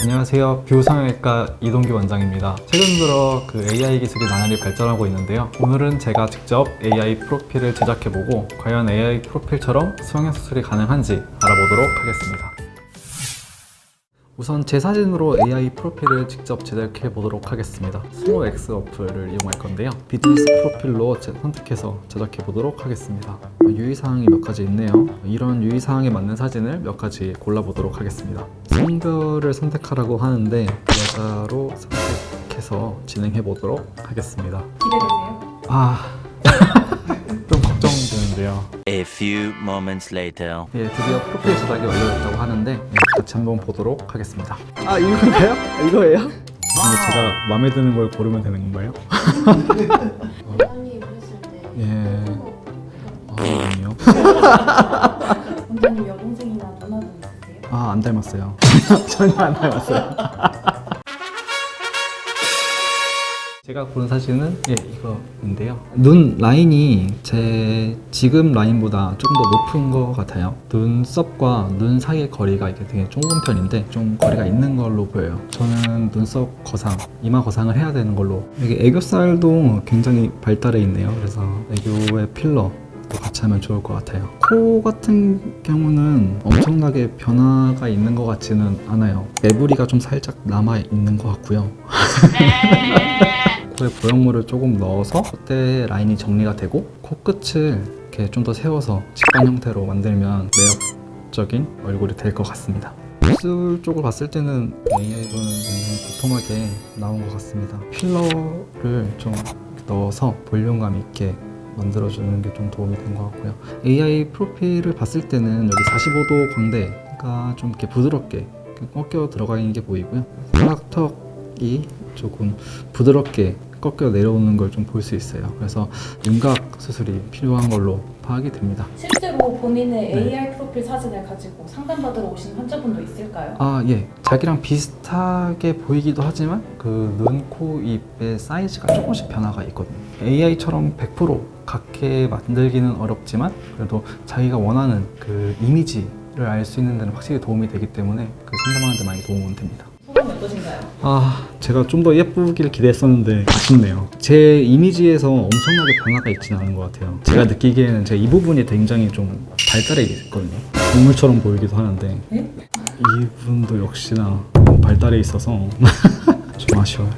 안녕하세요. 뷰성형외과 이동규 원장입니다. 최근 들어 그 AI 기술이 나날이 발전하고 있는데요. 오늘은 제가 직접 AI 프로필을 제작해보고 과연 AI 프로필처럼 수영형 수술이 가능한지 알아보도록 하겠습니다. 우선 제 사진으로 AI 프로필을 직접 제작해 보도록 하겠습니다. 스노엑스 어플을 이용할 건데요. 비즈니스 프로필로 제- 선택해서 제작해 보도록 하겠습니다. 어, 유의사항이 몇 가지 있네요. 이런 유의사항에 맞는 사진을 몇 가지 골라보도록 하겠습니다. 성별을 선택하라고 하는데 여자로 선택해서 진행해 보도록 하겠습니다. 기대되세요? 아, 좀 걱정되는데요. A few moments later. 예, 드디어 프로필 제작이 완료됐다고 하는데 예, 같이 한번 보도록 하겠습니다. 아 이건가요? 이거예요? 근데 제가 마음에 드는 걸 고르면 되는 건가요? 원장님 그랬을 때 예. 아, 아니요. 원장님 여동생이나 있으세요? 아, 안 닮았어요. 전혀 안 닮았어요. 제가 고른 사진은 예, 이거인데요. 눈 라인이 제 지금 라인보다 조금 더 높은 것 같아요. 눈썹과 눈 사이의 거리가 이게 되게 좁은 편인데 좀 거리가 있는 걸로 보여요. 저는 눈썹 거상, 이마 거상을 해야 되는 걸로. 이게 애교살도 굉장히 발달해 있네요. 그래서 애교의 필러 또 같이 하면 좋을 것 같아요. 코 같은 경우는 엄청나게 변화가 있는 것 같지는 않아요. 매부리가 좀 살짝 남아 있는 것 같고요. 코에 보형물을 조금 넣어서 콧대 라인이 정리가 되고 코끝을 이렇게 좀 더 세워서 직관 형태로 만들면 매력적인 얼굴이 될 것 같습니다. 입술 쪽을 봤을 때는 AI로는 굉장히 도톰하게 나온 것 같습니다. 필러를 좀 넣어서 볼륨감 있게 만들어주는 게 좀 도움이 된 것 같고요. AI 프로필을 봤을 때는 여기 45도 광대가 좀 이렇게 부드럽게 꺾여 들어가 있는 게 보이고요. 사각턱이 조금 부드럽게 꺾여 내려오는 걸 좀 볼 수 있어요. 그래서 윤곽 수술이 필요한 걸로 파악이 됩니다. 실제로 본인의 네. AI 프로필 사진을 가지고 상담받으러 오신 환자분도 있을까요? 아, 예. 자기랑 비슷하게 보이기도 하지만 그 눈, 코, 입의 사이즈가 조금씩 변화가 있거든요. AI처럼 100% 같게 만들기는 어렵지만 그래도 자기가 원하는 그 이미지를 알 수 있는 데는 확실히 도움이 되기 때문에 그 상담하는 데 많이 도움은 됩니다. 소감이 어떠신가요? 아, 제가 좀 더 예쁘길 기대했었는데 아쉽네요. 제 이미지에서 엄청나게 변화가 있지는 않은 것 같아요. 제가 느끼기에는 제가 이 부분이 굉장히 좀 발달해 있거든요. 동물처럼 보이기도 하는데 네? 이분도 역시나 발달해 있어서 좀 아쉬워요.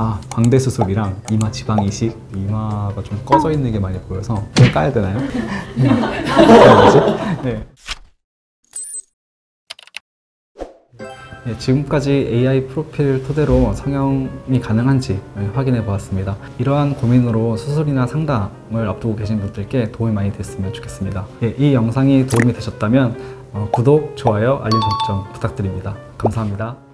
아, 광대 수술이랑 이마 지방 이식, 이마가 좀 꺼져 있는 게 많이 보여서 좀 까야 되나요? 네. 네, 지금까지 AI 프로필 토대로 성형이 가능한지 확인해 보았습니다. 이러한 고민으로 수술이나 상담을 앞두고 계신 분들께 도움이 많이 됐으면 좋겠습니다. 예, 이 영상이 도움이 되셨다면 어, 구독, 좋아요, 알림 설정 부탁드립니다. 감사합니다.